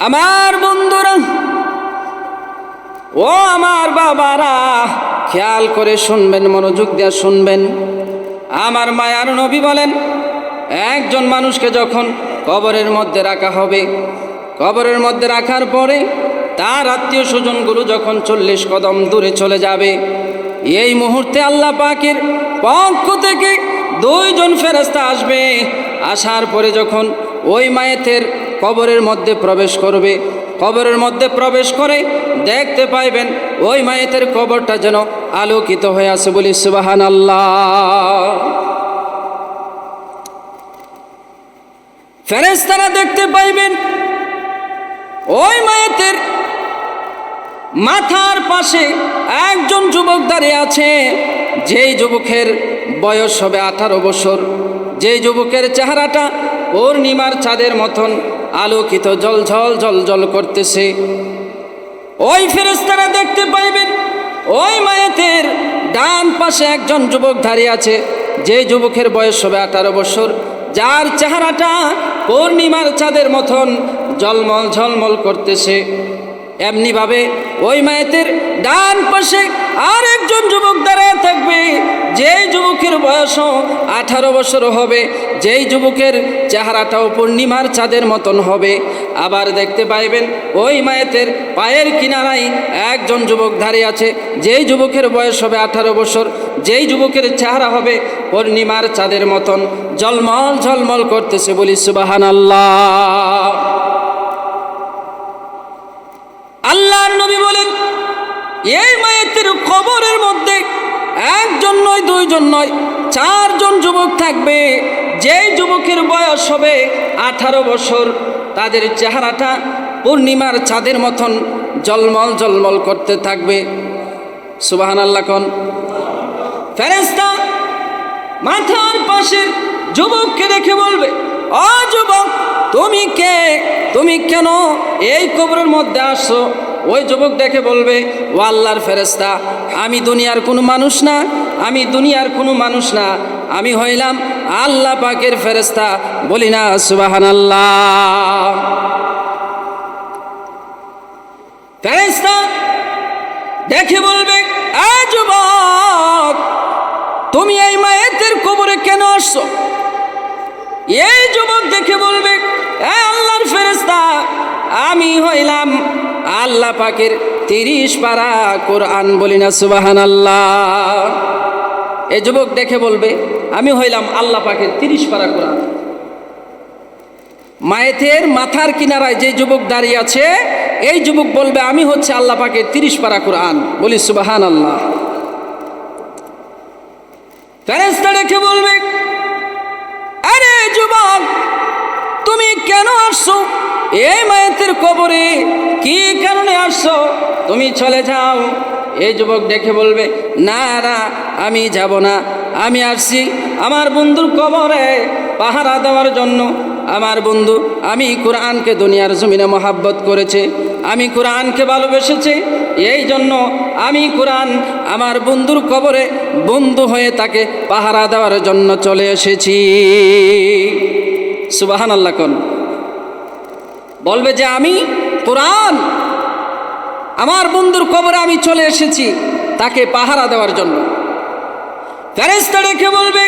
আমার বন্ধুরা, ও আমার বাবারা, খেয়াল করে শুনবেন, মনোযোগ দিয়ে শুনবেন। আমার মায়ার নবী বলেন, একজন মানুষকে যখন কবরের মধ্যে রাখা হবে, কবরের মধ্যে রাখার পরে তার আত্মীয় স্বজনগুলো যখন চল্লিশ কদম দূরে চলে যাবে, এই মুহূর্তে আল্লাহ পাকের পক্ষ থেকে দুইজন ফেরস্তা আসবে। আসার পরে যখন ওই মায়েতের কবরের মধ্যে প্রবেশ করবে। কবরের মধ্যে প্রবেশ করে দেখতে পাইবেন ওই মায়েতের কবরটা যেন আলোকিত হয়ে আছে বলি সুবাহান ফেরেস্তারা দেখতে পাইবেন ওই মায়েতের মাথার পাশে একজন যুবক দাঁড়িয়ে আছে। যেই যুবকের বয়স হবে আঠারো বছর। যেই যুবকের চেহারাটা পূর্ণিমার চাঁদের মতন আলোকিত জল ঝল জল জল করতেছে। ওই ফেরেস্তারা দেখতে পাইবেন, ওই মায়েতের ডান পাশে একজন যুবক দাঁড়িয়ে আছে। যে যুবকের বয়স হবে আঠারো বছর, যার চেহারাটা পূর্ণিমার চাঁদের মতন জলমল ঝলমল করতেছে। এমনিভাবে ওই মায়েতের ডান পাশে আর একজন যুবক দাঁড়ায় থাকবে। যেই যুবকের বয়সও আঠারো বছর হবে, যেই যুবকের চেহারাটাও পূর্ণিমার চাঁদের মতন হবে। আবার দেখতে পাইবেন ওই মায়েতের পায়ের কিনারায় একজন যুবক দাঁড়িয়ে আছে। যেই যুবকের বয়স হবে আঠারো বছর, যেই যুবকের চেহারা হবে পূর্ণিমার চাঁদের মতন। জলমল ঝলমল করতেছে বলি সুবাহান আল্লাহ আল্লাহর নবী বলেন, এই মায়েতের কবরের মধ্যে একজন নয়, দুইজন নয়, চারজন যুবক থাকবে। যেই যুবকের বয়স হবে আঠারো বছর, তাদের চেহারাটা পূর্ণিমার চাঁদের মতন জলমল জলমল করতে থাকবে। সুবাহান আল্লাহ কন। ফেরেস্তা মাথার পাশে যুবককে দেখে বলবে অ যুবক, তুমি কে? তুমি কেন এই কবরের মধ্যে আসছো? ওই যুবক দেখে বলবে, ও আল্লাহর ফেরেস্তা আমি দুনিয়ার কোনো মানুষ না, আমি দুনিয়ার কোনো মানুষ না। আমি হইলাম আল্লাহ পাকের ফেরেস্তা বলি না সুবাহান আল্লাহ ফেরেস্তা দেখে বলবে যুবক, তুমি এই মায়েতের কবরে কেন আসছো? এই যুবক দেখে বলবে আল্লাহর ফেরেস্তা আমি হইলাম আল্লাহ পাকের তিরিশ পারা কোরআন বলি না সুবাহান আল্লাহ এই যুবক দেখে বলবে, আমি হইলাম আল্লাহ পাকের তিরিশ পারা কোরআন। মায়েতের মাথার কিনারায় যে যুবক দাঁড়িয়ে আছে, এই যুবক বলবে, আমি হচ্ছে আল্লাহ পাকের তিরিশ পারা কোরআন বলি সুবাহান আল্লাহ ফেরেস্তা রেখে বলবে আসছো? এই মায়েতের কবরে কি কারণে আসছো? তুমি চলে যাও। এই যুবক দেখে বলবে, না না আমি যাব না। আমি আসছি আমার বন্ধুর কবরে পাহারা দেওয়ার জন্য। আমার বন্ধু, আমি কোরআনকে দুনিয়ার জমিনে মহাব্বত করেছে। আমি কোরআনকে ভালোবেসেছে। এই জন্য আমি কোরআন আমার বন্ধুর কবরে বন্ধু হয়ে তাকে পাহারা দেওয়ার জন্য চলে এসেছি। সুবাহান আল্লাহ বলবে যে আমি কোরআন। আমার বন্ধুর কবরে আমি চলে এসেছি তাকে পাহারা দেওয়ার জন্য। রেখে বলবে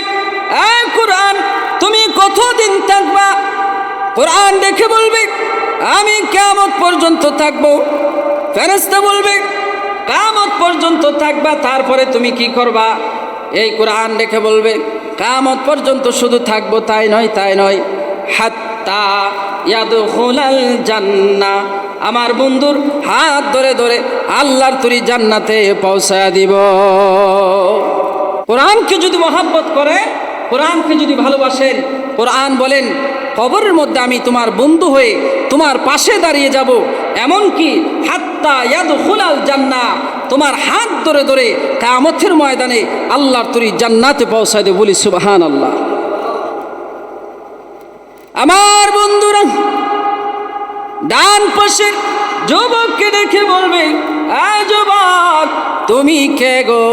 কোরআন, তুমি কতদিন থাকবা? কোরআন দেখে বলবে, আমি কেমন পর্যন্ত থাকব। ফেরেস্তা বলবে কামত পর্যন্ত থাকবা, তারপরে তুমি কি করবা? এই কোরআন দেখে বলবে কামত পর্যন্ত শুধু থাকব, তাই নয় তাই নয়। জান্না আমার বন্ধুর হাত ধরে ধরে আল্লাহর তুরি জান্নাতে পৌঁছায় দিব। কোরআনকে যদি মহাব্বত করে, কোরআনকে যদি ভালোবাসেন, কোরআন বলেন, কবরের মধ্যে আমি তোমার বন্ধু হয়ে তোমার পাশে দাঁড়িয়ে যাব। এমনকি হাত্তা ইয়াদ খুলাল জান্না তোমার হাত ধরে ধরে কামথের ময়দানে আল্লাহর তুরি জান্নাতে পৌঁছায় দেব বলি সুবাহান আল্লাহ আমার বন্ধুরা, ডান পাশে যুবককে দেখে বলবে যুবক, তুমি কে গো?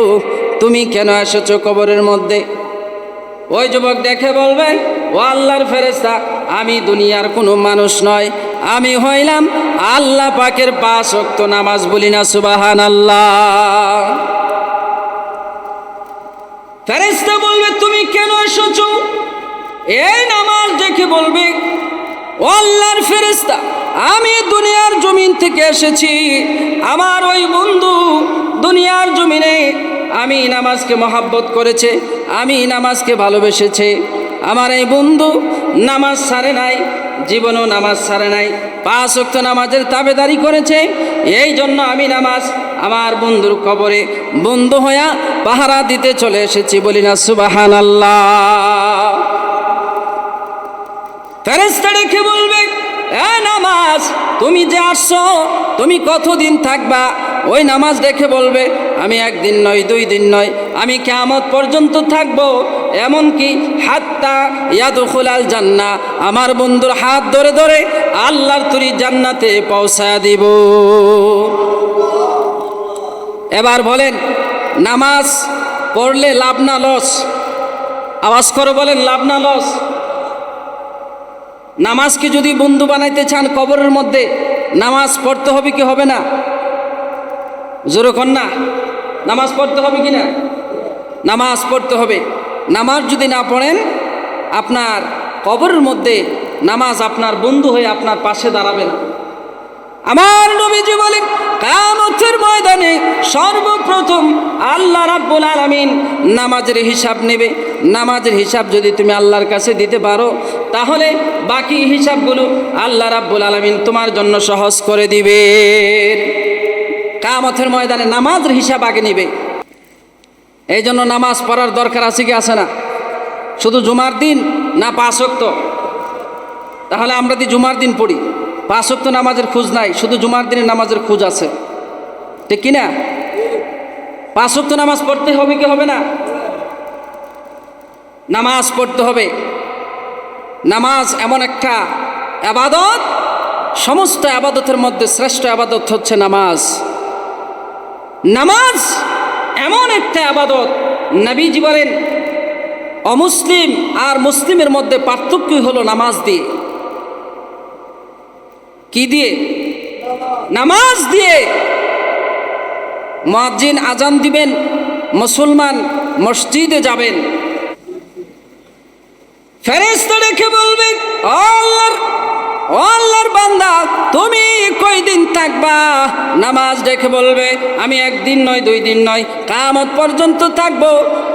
তুমি কেন এসেছ কবরের মধ্যে? ওই যুবক দেখে বলবে, ও আল্লাহর ফেরেস্তা আমি দুনিয়ার কোনো মানুষ নয়। আমি হইলাম আল্লাহ পাকের পাঁচ অক্ত নামাজ বলি না সুবাহান আল্লাহ ফেরেস্তা বলবে, তুমি কেন এসেছ? এই নামাজ দেখে বলবে, ও আল্লাহর ফেরেস্তা আমি দুনিয়ার জমিন থেকে এসেছি। আমার ওই বন্ধু দুনিয়ার জমিনে আমি নামাজকে মহাব্বত করেছে, আমি নামাজকে ভালোবেসেছে। আমার এই বন্ধু নামাজ সারে নাই, জীবনও নামাজ সারে নাই, পাঁচ অক্ত নামাজের তাবেদারি করেছে। এই জন্য আমি নামাজ আমার বন্ধুর কবরে বন্ধু হইয়া পাহারা দিতে চলে এসেছি বলি না সুবাহান আল্লাহ ফেরেস্তা রেখে বলবে, এ নামাজ, তুমি যে আসছো, তুমি কতদিন থাকবা? ওই নামাজ দেখে বলবে, আমি একদিন নয়, দুই দিন নয়, আমি কেমত পর্যন্ত থাকব। এমনকি হাতটা ইয়াদুল আল জান্না, আমার বন্ধুর হাত ধরে ধরে আল্লাহর তুরি জান্নাতে পৌঁছায় দিব। এবার বলেন, নামাজ পড়লে লাভ না লস? আওয়াজ করে বলেন, লাভ না লস? নামাজকে যদি বন্ধু বানাইতে চান কবরের মধ্যে, নামাজ পড়তে হবে কি হবে না? জোরে না নামাজ পড়তে হবে কি না? নামাজ পড়তে হবে। নামাজ যদি না পড়েন, আপনার কবরের মধ্যে নামাজ আপনার বন্ধু হয়ে আপনার পাশে দাঁড়াবে না। আমার নবীজি বলেন, কামতের ময়দানে সর্বপ্রথম আল্লাহ রাব্বুল আলামিন নামাজের হিসাব নেবে। নামাজের হিসাব যদি তুমি আল্লাহর কাছে দিতে পারো, তাহলে বাকি হিসাবগুলো আল্লাহ রাব্বুল আলামিন তোমার জন্য সহজ করে দিবে। কামতের ময়দানে নামাজের হিসাব আগে নিবে। এই জন্য নামাজ পড়ার দরকার আছে কি, আছে না? শুধু জুমার দিন না পাঁচক্ত তাহলে আমরা যদি জুমার দিন পড়ি পাঁচ ওয়াক্ত নামাজের খোঁজ নাই, শুধু জুমার দিনের নামাজের খোঁজ আছে। ঠিক কিনা? পাঁচ ওয়াক্ত নামাজ পড়তে হবে কি হবে না? নামাজ পড়তে হবে। নামাজ এমন একটা আবাদত, সমস্ত আবাদতের মধ্যে শ্রেষ্ঠ আবাদত হচ্ছে নামাজ। নামাজ এমন একটা আবাদত, নবীজি বলেন, অমুসলিম আর মুসলিমের মধ্যে পার্থক্যই হলো নামাজ দিয়ে। কি দিয়ে? নামাজ দিয়ে। মাজিন আজান দিবেন মুসলমান মসজিদে যাবেন। ফেরেস্তা রেখে বলবে আল্লাহর আল্লাহর বান্দা, তুমি কয়দিন থাকবা? নামাজ দেখে বলবে, আমি একদিন নয়, দুই দিন নয় কামত পর্যন্ত থাকব।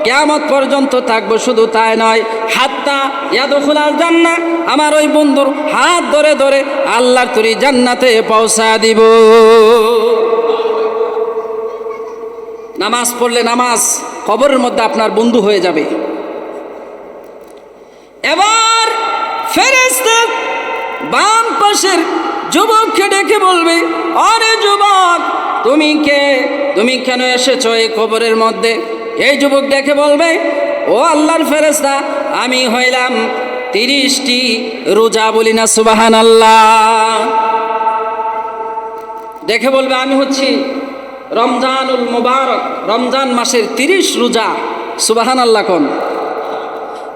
কেয়ামত পর্যন্ত থাকব শুধু তাই নয় হাতটা ইয়াদুল জান্না আমার ওই বন্ধুর হাত ধরে ধরে আল্লাহর তুরি জান্নাতে পৌঁছা দিব। নামাজ পড়লে নামাজ কবরের মধ্যে আপনার বন্ধু হয়ে যাবে। এবার ফেরেস্তা বাম পাশের যুবককে ডেকে বলবে, আরে যুবক, তুমি কে? তুমি কেন এসেছ এই কবরের মধ্যে? এই যুবক ডেকে বলবে, ও আল্লাহর ফেরেস্তা আমি হইলাম তিরিশটি রোজা বলি না সুবাহান আল্লাহ দেখে বলবে, আমি হচ্ছি রমজানুল মুবারক, রমজান মাসের তিরিশ রোজা সুবাহান আল্লাহ কোন?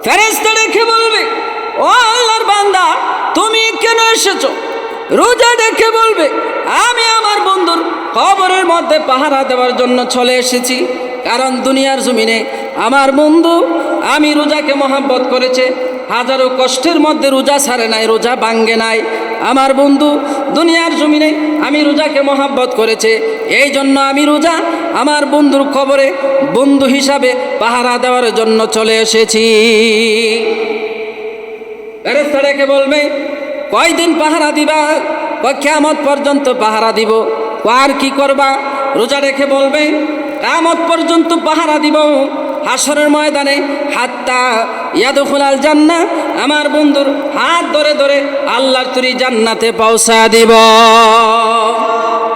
ফেরেস্তা দেখে বলবে, ও আল্লাহর বান্দা এসেছ। রোজা দেখে বলবে, আমি আমার বন্ধুর কবরের মধ্যে পাহারা দেওয়ার জন্য চলে এসেছি। কারণ দুনিয়ার জমিনে আমার বন্ধু, আমি রোজাকে মহাব্বত করেছে। হাজারো কষ্টের মধ্যে রোজা ছাড়ে নাই, রোজা ভাঙ্গে নাই। আমার বন্ধু, দুনিয়ার জমিনে আমি রোজাকে মহাব্বত করেছে। এই জন্য আমি রোজা আমার বন্ধুর খবরে বন্ধু হিসাবে পাহারা দেওয়ার জন্য চলে এসেছি। বলবে কয়দিন পাহারা দিবা? কয় কেমত পর্যন্ত পাহারা দিব? আর কি করবা? রোজা রেখে বলবে কামত পর্যন্ত পাহারা দিব। হাসরের ময়দানে হাতটা ইয়াদুল জান্না, আমার বন্ধুর হাত ধরে ধরে আল্লাহর তুরি জান্নাতে পৌঁছা দিব।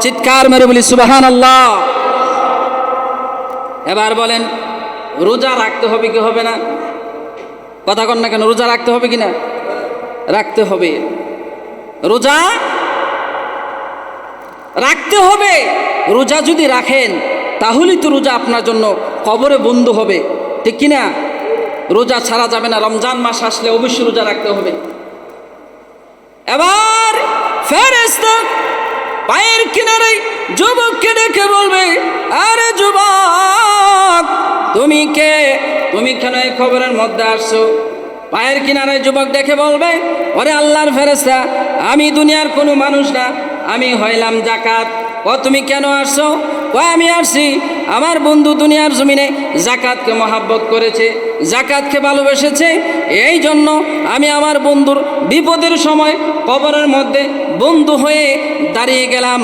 চিৎকার মেরে বলি সুবাহান আল্লাহ এবার বলেন, রোজা রাখতে হবে কি হবে না? কথা কন না কেন, রোজা রাখতে হবে কি না? রাখতে হবে। রোজা রাখতে হবে। রোজা যদি রাখেন তাহলেই তো রোজা আপনার জন্য কবরে বন্ধু হবে। ঠিক কিনা? রোজা ছাড়া যাবে না। রমজান মাস আসলে অবশ্যই রোজা রাখতে হবে। এবার ফেরেস্তা পায়ের কিনারে যুবককে ডেকে বলবে, আরে যুবক, তুমি কে? তুমি কেন এই খবরের মধ্যে আসছো? পায়ের কিনারে যুবক দেখে বলবে, ওরে আল্লাহর ফেরেস্তা আমি দুনিয়ার কোনো মানুষ না, আমি হইলাম জাকাত। ও, তুমি কেন আসছো? ও, আমি আসছি, আমার বন্ধু দুনিয়ার জমিনে জাকাতকে মহাব্বত করেছে, জাকাতকে ভালোবেসেছে। এই জন্য আমি আমার বন্ধুর বিপদের সময় কবরের মধ্যে বন্ধু হয়ে দাঁড়িয়ে গেলাম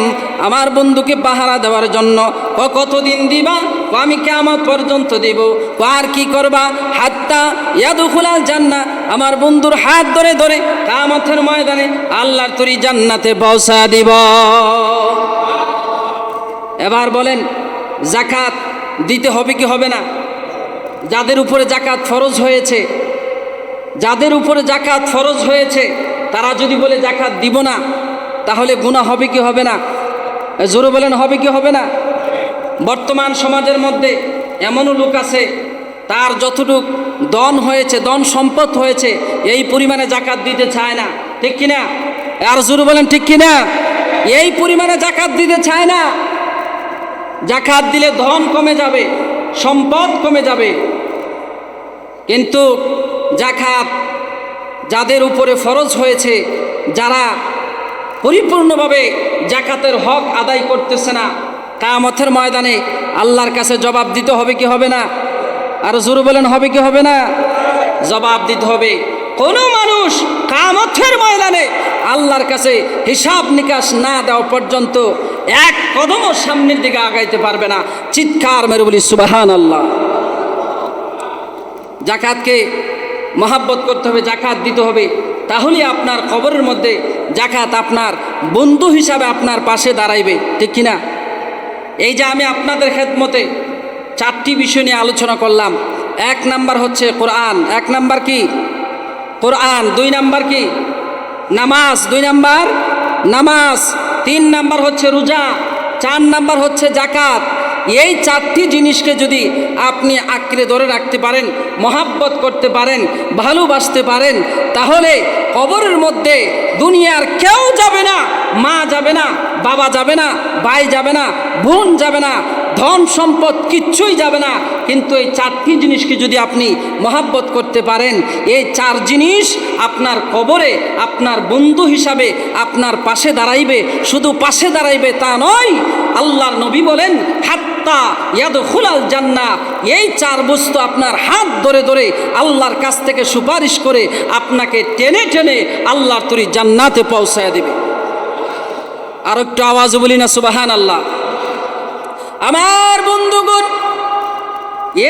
আমার বন্ধুকে পাহারা দেওয়ার জন্য। ও কতদিন দিবা? ও আমি কেমন পর্যন্ত দিব। ও আর কি করবা? হাতটা ইয়াদুখুলাল জান্না আমার বন্ধুর হাত ধরে ধরে কামতের ময়দানে আল্লাহর তরি জান্নাতে পৌঁছা দিব। এবার বলেন, জাকাত দিতে হবে কি হবে না? যাদের উপরে জাকাত ফরজ হয়েছে, যাদের উপরে জাকাত ফরজ হয়েছে, তারা যদি বলে জাকাত দিব না তাহলে গুণা হবে কি হবে না? জোরে বলেন, হবে কি হবে না? বর্তমান সমাজের মধ্যে এমনও লোক আছে, তার যতটুক দন হয়েছে দন সম্পদ হয়েছে, এই পরিমাণে জাকাত দিতে চায় না। ঠিক কিনা? আর জোরে বলেন, ঠিক কিনা? এই পরিমাণে জাকাত দিতে চায় না। জাকাত দিলে ধন কমে যাবে, সম্পদ কমে যাবে। কিন্তু জাকাত যাদের উপরে ফরজ হয়েছে, যারা পরিপূর্ণভাবে জাকাতের হক আদায় করতেছে না। কামতের ময়দানে আল্লাহর কাছে জবাব দিতে হবে কি হবে না? আর জোরে বলেন, হবে কি হবে না? জবাব দিতে হবে। কোনো মানুষ কামতের ময়দানে আল্লাহর কাছে হিসাব নিকাশ না দেওয়া পর্যন্ত এক কদমও সামনের দিকে আগাইতে পারবে না। চিৎকার মেরে বলি সুবাহান আল্লাহ জাকাতকে মহাব্বত করতে হবে, জাকাত দিতে হবে। তাহলে আপনার কবরের মধ্যে জাকাত আপনার বন্ধু হিসাবে আপনার পাশে দাঁড়াইবে, ঠিক কিনা? এই যে আমি আপনাদের খেদমতে চারটি বিষয় নিয়ে আলোচনা করলাম, এক নাম্বার হচ্ছে কোরআন, এক নাম্বার কি? কোরআন, দুই নাম্বার কি? নামাজ, দুই নাম্বার নামাজ, তিন নাম্বার হচ্ছে রোজা, চার নাম্বার হচ্ছে জাকাত এই চারটি জিনিসকে যদি আপনি আঁকড়ে ধরে রাখতে পারেন, মহাব্বত করতে পারেন, ভালোবাসতে পারেন, তাহলে কবরের মধ্যে দুনিয়ার কেউ যাবে না, মা যাবে না, বাবা যাবে না, ভাই যাবে না, বোন যাবে না, ধন সম্পদ কিচ্ছুই যাবে না। কিন্তু এই চারটি জিনিসকে যদি আপনি মহাব্বত করতে পারেন, এই চার জিনিস আপনার কবরে, আপনার বন্ধু হিসাবে আপনার পাশে দাঁড়াইবে। শুধু পাশে দাঁড়াইবে তা নয়, আল্লাহর নবী বলেন হাত্তা ইয়াদ খুলাল জান্না এই চার বস্তু আপনার হাত ধরে ধরে আল্লাহর কাছ থেকে সুপারিশ করে আপনাকে টেনে টেনে আল্লাহর তরি জান্নাতে পৌঁছায় দেবে। আর একটু আওয়াজ বলি না সুবাহান আল্লাহ আমার বন্ধুগণ,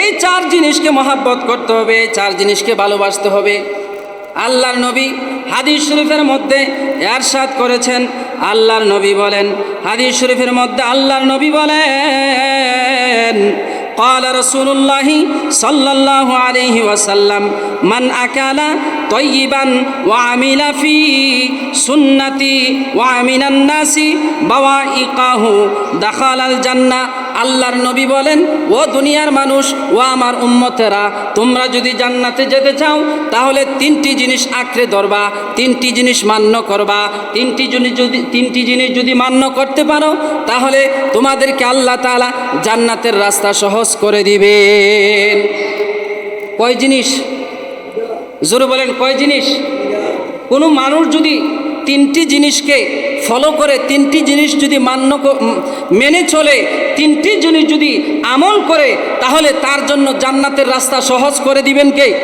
এই চার জিনিসকে মহাব্বত করতে হবে চার জিনিসকে ভালোবাসতে হবে। আল্লাহর নবী হাদিস শরীফের মধ্যে এরশাদ করেছেন আল্লাহর নবী বলেন হাদিস শরীফের মধ্যে আল্লাহর নবী বলেন قال رسول الله صلى الله عليه وسلم من أكل طيبا وعمل في سنتي وعمل الناس بوائقه دخل الجنة আল্লাহর নবী বলেন, ও দুনিয়ার মানুষ, ও আমার উম্মতেরা, তোমরা যদি জান্নাতে যেতে চাও, তাহলে তিনটি জিনিস আঁকড়ে ধরবা, তিনটি জিনিস মান্য করবা, তিনটি জিনিস যদি, তিনটি জিনিস যদি মান্য করতে পারো, তাহলে তোমাদেরকে আল্লাহ তাআলা জান্নাতের রাস্তা সহজ করে দিবেন। কয় জিনিস? জোরে বলেন, কয় জিনিস? কোনো মানুষ যদি তিনটি জিনিসকে ফলো করে, তিনটি জিনিস যদি মান্য মেনে চলে, তিনটি জিনিস যদি আমল করে, তাহলে তার জন্য জান্নাতের রাস্তা সহজ করে দিবেন কে?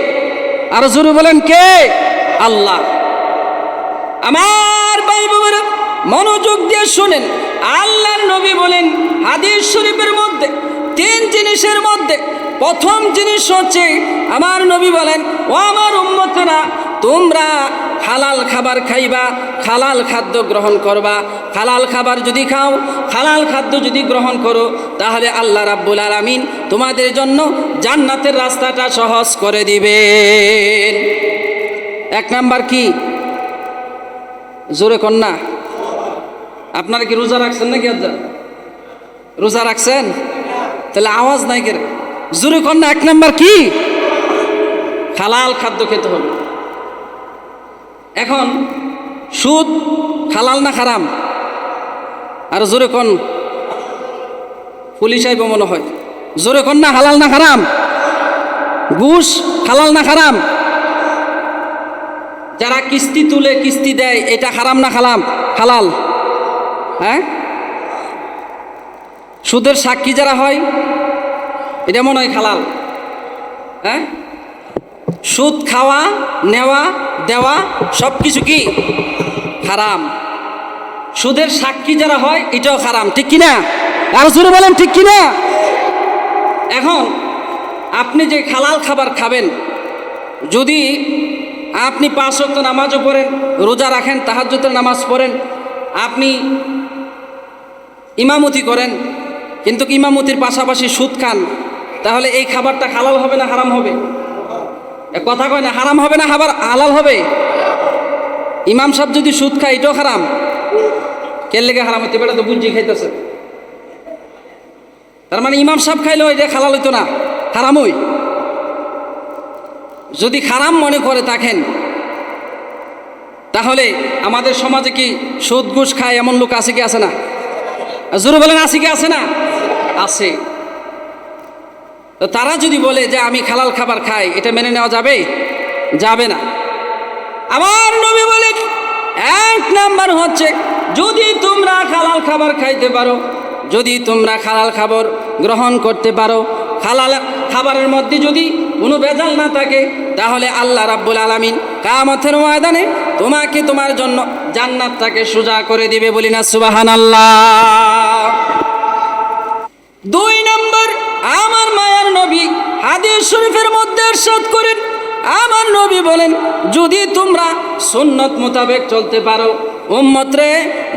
আর জোরে বলেন কে? আল্লাহ। আমার ভাই বাবারা মনোযোগ দিয়ে শুনেন। আল্লাহর নবী বলেন, হাদিস শরীফের মধ্যে, তিন জিনিসের মধ্যে, প্রথম জিনিস হচ্ছে, আমার নবী বলেন, ও আমার উম্মতেরা, তোমরা হালাল খাবার খাইবা, হালাল খাদ্য গ্রহণ করবা। হালাল খাবার যদি খাও, হালাল খাদ্য যদি গ্রহণ করো, তাহলে আল্লাহ রাব্বুল আলামিন তোমাদের জন্য জান্নাতের রাস্তাটা সহজ করে দিবেন। এক নাম্বার কি? জোরে কন্যা। আপনারা কি রোজা রাখছেন নাকি আজ রোজা রাখছেন? তাহলে আওয়াজ নাই কে জোরে কন্যা, এক নাম্বার কি? হালাল খাদ্য খেতে হবে। এখন সুদ হালাল না খারাম আর জোরে কন। পুলিশ আইব মনে হয়। জোরে কন না, হালাল না খারাম ঘুষ হালাল না খারাম যারা কিস্তি তুলে কিস্তি দেয়, এটা হারাম না খালাম হালাল। হ্যাঁ? সুদের সাক্ষী যারা হয়, এটা মনে হয় হালাল। হ্যাঁ? সুদ খাওয়া, নেওয়া, দেওয়া সব কিছু কি? হারাম। সুদের সাক্ষী যারা হয়, এটাও হারাম, ঠিক কিনা আর জোরে বলেন, ঠিক কিনা এখন আপনি যে খালাল খাবার খাবেন, যদি আপনি পাঁচ ওয়াক্ত নামাজও পড়েন, রোজা রাখেন, তাহাজ্জুদের নামাজ পড়েন, আপনি ইমামতি করেন, কিন্তু ইমামতির পাশাপাশি সুদ খান, তাহলে এই খাবারটা হালাল হবে না হারাম হবে? কথা কয় না, হারাম হবে না খাবার হালাল হবে? ইমাম সাহেব যদি সুদ খায়, এটাও হারাম। কে লেগে হারাম হইতে পারে? তো বুঝি খাইতেছে। তার মানে ইমাম সাহেব খাইলেও এটা হালাল হইতো না হারামই যদি খারাম মনে করে থাকেন, তাহলে আমাদের সমাজে কি সুদ ঘুষ খায় এমন লোক আছে কি? আছে না? জোরে বলেন, আছে কি? আছে না? আছে। তো তারা যদি বলে যে আমি খালাল খাবার খাই, এটা মেনে নেওয়া যাবে? যাবে না। আমার নবী বলে, এক নাম্বার হচ্ছে, যদি তোমরা খালাল খাবার খাইতে পারো, যদি তোমরা খালাল খাবার গ্রহণ করতে পারো, খালাল খাবারের মধ্যে যদি কোনো ভেজাল না থাকে, তাহলে আল্লাহ রাব্বুল আলামিন কামতের ময়দানে তোমাকে তোমার জন্য জান্নাতটাকে সোজা করে দিবে বলি না সুবাহান আল্লাহ দুই নম্বর আমার মায়ার নবী হাদিস শরীফের মধ্যে এরশাদ করেন। আমার নবী বলেন, যদি তোমরা সুন্নত মোতাবেক চলতে পারো উম্মত রে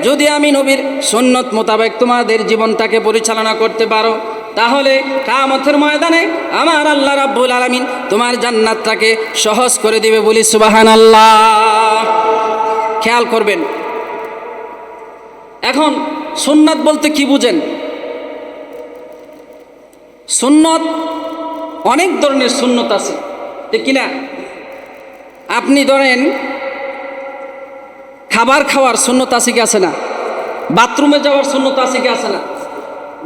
যদি আমি নবীর সুন্নত মোতাবেক তোমাদের জীবনটাকে পরিচালনা করতে পারো, তাহলে কামতের ময়দানে আমার আল্লাহ রাব্বুল আলামিন তোমার জান্নাতটাকে সহজ করে দিবে বলি সুবাহান আল্লাহ খেয়াল করবেন। এখন সুন্নাত বলতে কি বুঝেন? সুন্নত, অনেক ধরনের সুন্নত আছে। ঠিক কিনা? আপনি ধরেন, খাবার খাওয়ার সুন্নত আছে কি আছে না? বাথরুমে যাওয়ার সুন্নত আছে কি আছে না?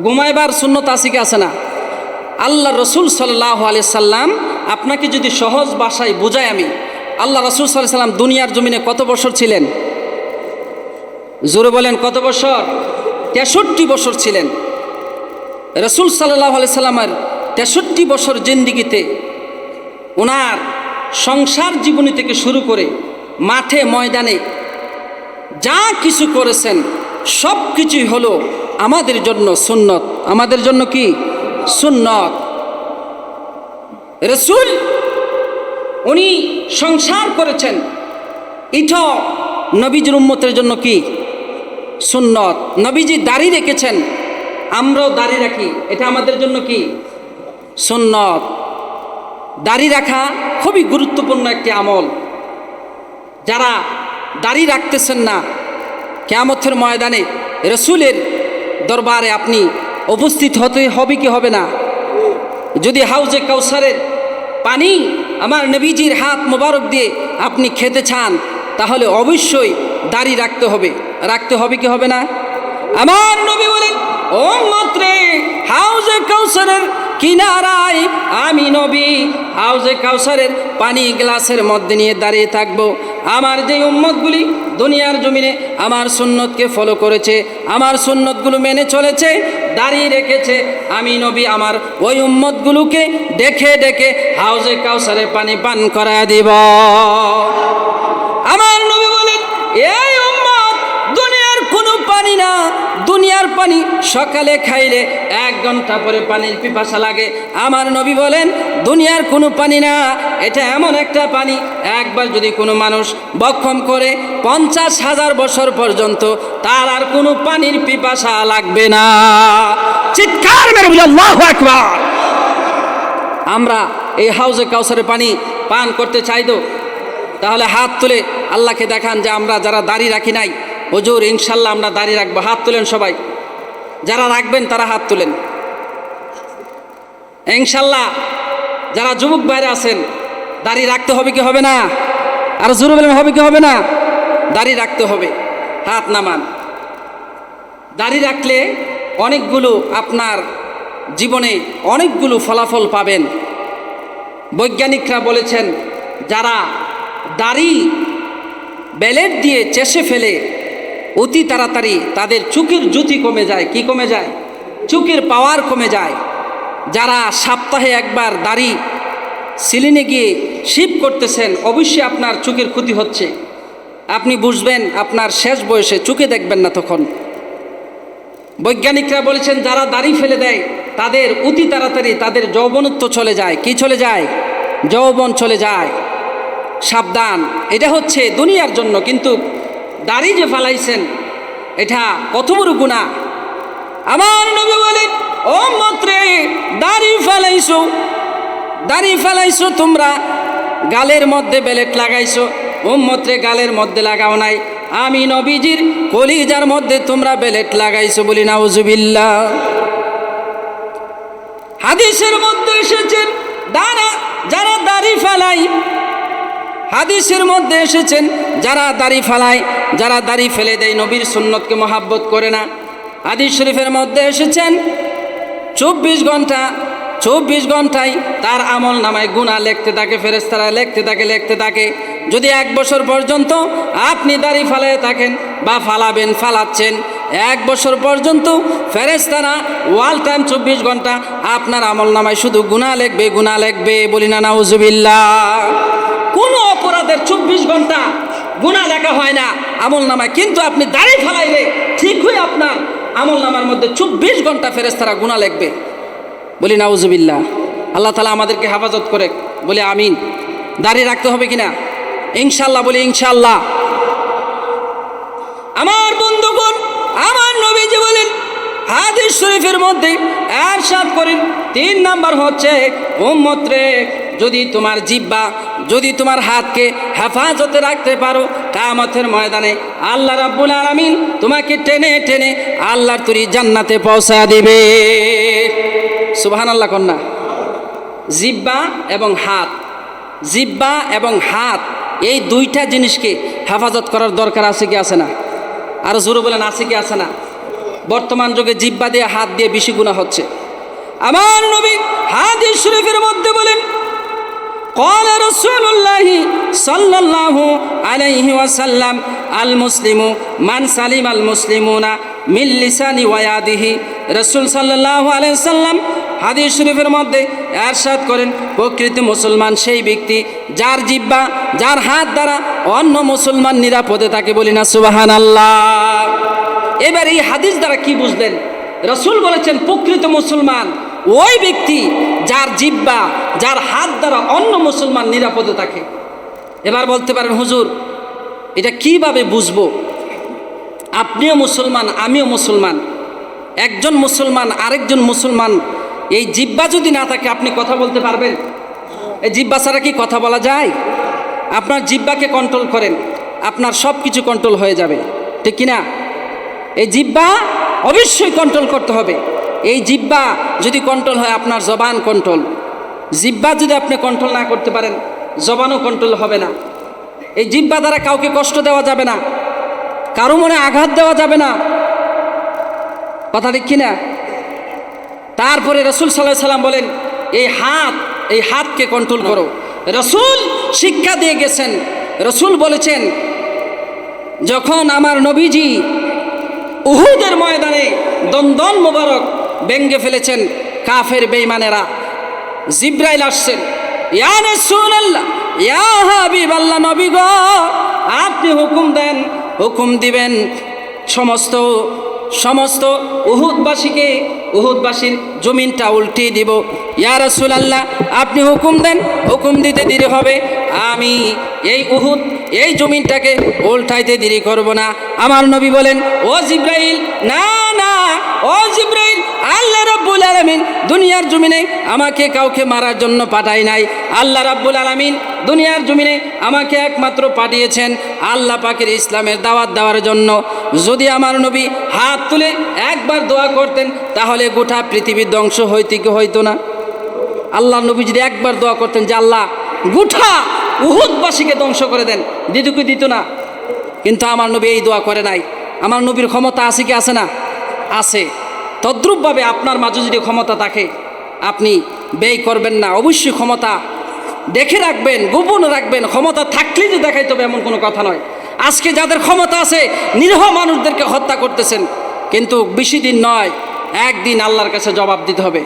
ঘুমাইবার সুন্নত আছে কি আছে না? আল্লাহ রসুল সাল্লাহ সাল্লাম আপনাকে যদি সহজ ভাষায় বোঝাই আমি, আল্লাহ রসুল সাল্লাহ সাল্লাম দুনিয়ার জমিনে কত বছর ছিলেন? জোরে বলেন, কত বছর? তেষট্টি বছর ছিলেন। রসুল সাল্লাহ আলি সাল্লামের তেষট্টি বছর জিন্দিগিতে ওনার সংসার জীবনী থেকে শুরু করে মাঠে, ময়দানে যা কিছু করেছেন, সব কিছুই হলো আমাদের জন্য সুন্নত। আমাদের জন্য কি? সুন্নত। রসুল, উনি সংসার করেছেন। এটা নবীজির উম্মতের জন্য কি? সুন্নত। নবীজি দাড়ি রেখেছেন। আমরাও দাড়ি রাখি, এটা আমাদের জন্য কি? সুন্নত। দাড়ি রাখা খুবই গুরুত্বপূর্ণ একটি আমল। যারা দাড়ি রাখতেছেন না, কেয়ামতের ময়দানে রসুলের দরবারে আপনি উপস্থিত হতে হবে কি হবে না? যদি হাউজে কাউসারের পানি আমার নবীজির হাত মোবারক দিয়ে আপনি খেতে চান, তাহলে অবশ্যই দাড়ি রাখতে হবে। রাখতে হবে কি হবে না? আমার নবী বলেন ও মাত্রে হাউজে কাউসারের কিনারায় আমি নবী। হাউজে কাউসারের পানি গ্লাসের মধ্যে নিয়ে দাঁড়িয়ে থাকব। আমার যে উম্মতগুলি দুনিয়ার জমিনে আমার সুন্নতকে ফলো করেছে, আমার সুন্নতগুলো মেনে চলেছে, দাঁড়িয়ে রেখেছে, আমি নবী আমার ওই উম্মতগুলোকে দেখে দেখে হাউজে কাউসারের পানি পান করা দিব। পানি সকালে খাইলে এক ঘণ্টা পরে পানির পিপাসা লাগে। আমার নবী বলেন, দুনিয়ার কোনো পানি না, এটা এমন একটা পানি। একবার যদি কোনো মানুষ বক্ষম করে পঞ্চাশ হাজার বছর পর্যন্ত, তার আর কোনো পানির পিপাসা লাগবে না। চিৎকার আমরা এই হাউজে কাউসারের পানি পান করতে চাই তো। তাহলে হাত তুলে আল্লাহকে দেখান যে আমরা যারা দাড়ি রাখি নাই। হুজুর, ইনশাল্লাহ আমরা দাঁড়িয়ে রাখব। হাত তুলেন সবাই। যারা রাখবেন, তারা হাত তুলেন। ইনশাল্লাহ যারা যুবক বাইরে আছেন, দাড়ি রাখতে হবে কি হবে না? আর জোরে বলেন হবে কি হবে না? দাড়ি রাখতে হবে, হাত নামান। দাড়ি রাখলে অনেকগুলো আপনার জীবনে অনেকগুলো ফলাফল পাবেন। বৈজ্ঞানিকরা বলেছেন, যারা দাড়ি, ব্যালেট দিয়ে চেষে ফেলে অতি তাড়াতাড়ি তাদের চুকের জ্যোতি কমে যায়। কি কমে যায়? চুকের পাওয়ার কমে যায়। যারা সপ্তাহে একবার দাড়ি সিলিনে গিয়ে শিপ করতেছেন, অবশ্যই আপনার চোখের ক্ষতি হচ্ছে। আপনি বুঝবেন, আপনার শেষ বয়সে চোখে দেখবেন না তখন। বৈজ্ঞানিকরা বলেছেন, যারা দাড়ি ফেলে দেয়, তাদের অতি তাড়াতাড়ি তাদের যৌবনত্ব চলে যায়। কি চলে যায়? যৌবন চলে যায়। সাবধান। এটা হচ্ছে দুনিয়ার জন্য, কিন্তু দাড়ি যে ফালাইছেন, এটা কত বড় গুণা আমার নবী বলেন, ও মত্রে, দাড়ি ফালাইছো দাড়ি ফালাইছো তোমরা, গালের মধ্যে বেলেট লাগাইছো, উম্মত্রে গালের মধ্যে লাগাও নাই, আমি নবীজির কলিজার মধ্যে তোমরা বেলেট লাগাইছো বলি না নাউজুবিল্লাহ। হাদিসের মধ্যে এসেছেন দাঁড়া, যারা দাড়ি ফালাই হাদিসের মধ্যে এসেছেন, যারা দাড়ি ফালায়, যারা দাড়ি ফেলে দেয়, নবীর সুন্নতকে মহাব্বত করে না। হাদিস শরীফের মধ্যে এসেছেন, চব্বিশ ঘণ্টা, চব্বিশ ঘন্টায় তার আমল নামায় গুণা লিখতে থাকে ফেরেস্তারা লেখতে থাকে, লিখতে থাকে। যদি এক বছর পর্যন্ত আপনি দাড়ি ফালায় থাকেন বা ফালাবেন, ফালাচ্ছেন, এক বছর পর্যন্ত ফেরেস্তারা ওয়াল টাইম চব্বিশ ঘণ্টা আপনার আমল নামায় শুধু গুণা লেখবে গুণা লেখবে, বলি না, নাউজুবিল্লাহ। কোনো অপরাধের চব্বিশ ঘণ্টা গুণা লেখা হয় না আমল নামায়। কিন্তু আপনি দাড়ি ফালাইলে ঠিক হয়ে আপনার আমল নামার মধ্যে চব্বিশ ঘণ্টা ফেরেস্তারা গুণা লিখবে। বলি, নাউজুবিল্লাহ। আল্লাহ তালা আমাদেরকে হেফাজত করে বলে, আমিন। দাঁড়িয়ে রাখতে হবে কিনা? ইনশাল্লাহ বলি ইনশাল্লাহ আমার বন্ধুগণ, আমার নবীজি বলেন হাদিস শরীফের মধ্যে এরশাদ করেন, তিন নাম্বার হচ্ছে উম্মত্রে যদি তোমার জিব্বা, যদি তোমার হাতকে হেফাজতে রাখতে পারো কামতের ময়দানে আল্লাহ রাব্বুল আলামিন তোমাকে টেনে টেনে আল্লাহর তুরি জান্নাতে পৌঁছা দিবে। সুবহান আল্লাহ কন্যা, জিব্বা এবং হাত, জিব্বা এবং হাত, এই দুইটা জিনিসকে হেফাজত করার দরকার আছে কি আছে না? আরও জোরে বলেন, আছে কি আছে না? বর্তমান যুগে জিব্বা দিয়ে হাত দিয়ে বেশি গুণা হচ্ছে আমার নবী হাদিস শরীফের মধ্যে বলেন قال رسول الله صلى الله عليه وسلم المسلم من سلم المسلمون من لسان ويده রসুল সাল্লাহ আলাইসাল্লাম হাদিস শরীফের মধ্যে এরশাদ করেন প্রকৃত মুসলমান সেই ব্যক্তি যার জিব্বা যার হাত দ্বারা অন্য মুসলমান নিরাপদে থাকে বলি না সুবাহান আল্লাহ এবার এই হাদিস দ্বারা কি বুঝলেন? রসুল বলেছেন, প্রকৃত মুসলমান ওই ব্যক্তি যার জিব্বা যার হাত দ্বারা অন্য মুসলমান নিরাপদে থাকে। এবার বলতে পারেন, হুজুর, এটা কীভাবে বুঝব? আপনিও মুসলমান, আমিও মুসলমান। একজন মুসলমান, আরেকজন মুসলমান, এই জিব্বা যদি না থাকে, আপনি কথা বলতে পারবেন? এই জিব্বা ছাড়া কি কথা বলা যায়? আপনার জিব্বাকে কন্ট্রোল করেন, আপনার সব কিছু কন্ট্রোল হয়ে যাবে। ঠিক কিনা? এই জিব্বা অবশ্যই কন্ট্রোল করতে হবে। এই জিব্বা যদি কন্ট্রোল হয়, আপনার জবান কন্ট্রোল জিব্বা যদি আপনি কন্ট্রোল না করতে পারেন, জবানও কন্ট্রোল হবে না। এই জিব্বা দ্বারা কাউকে কষ্ট দেওয়া যাবে না। কারও মনে আঘাত দেওয়া যাবে না। কথা ঠিক কিনা তারপরে রসুল সাল্লাহ সাল্লাম বলেন, এই হাত, এই হাতকে কন্ট্রোল করো। রসুল শিক্ষা দিয়ে গেছেন। রসুল বলেছেন, যখন আমার নবীজি উহুদের ময়দানে দন্দন মোবারক ব্যঙ্গে ফেলেছেন কাফের বেইমানেরা জিব্রাইল আসছেন ইয়ানে সুনাল্লাহ ইয়া হাবিব আল্লাহ নবী গো, আপনি হুকুম দেন, হুকুম দিবেন, সমস্ত সমস্ত উহুদবাসীকে, উহুদবাসীর জমিনটা উল্টিয়ে দিব। ইয়া রাসূলুল্লাহ, আপনি হুকুম দেন, হুকুম দিতে দেরি হবে। আমি এই উহুদ, এই জমিনটাকে উল্টাইতে দেরি করব না। আমার নবী বলেন, ও জিব্রাইল, না না, ও জিব্রাইল আল্লাহ আলামিন, দুনিয়ার জমিনে আমাকে কাউকে মারার জন্য পাঠাই নাই। আল্লাহ রাব্বুল আলামিন দুনিয়ার জমিনে আমাকে একমাত্র পাঠিয়েছেন আল্লাহ পাকের ইসলামের দাওয়াত দেওয়ার জন্য। যদি আমার নবী হাত তুলে একবার দোয়া করতেন, তাহলে গোটা পৃথিবী ধ্বংস হইতে কি হইতো না? আল্লাহ নবী যদি একবার দোয়া করতেন যে আল্লাহ, গোটা উহুদবাসীকে ধ্বংস করে দেন দিদুকে দিত না? কিন্তু আমার নবী এই দোয়া করে নাই। আমার নবীর ক্ষমতা আছে কি আছে না? আছে। তদ্রূপভাবে আপনার মাঝে যদি ক্ষমতা থাকে, আপনি ব্যয় করবেন না। অবশ্যই ক্ষমতা দেখে রাখবেন, গোপন রাখবেন। ক্ষমতা থাকলেই যে দেখাইতে হবে এমন কোনো কথা নয়। আজকে যাদের ক্ষমতা আছে, নিরহ মানুষদেরকে হত্যা করতেছেন। কিন্তু বেশি দিন নয়, একদিন আল্লাহর কাছে জবাব দিতে হবে।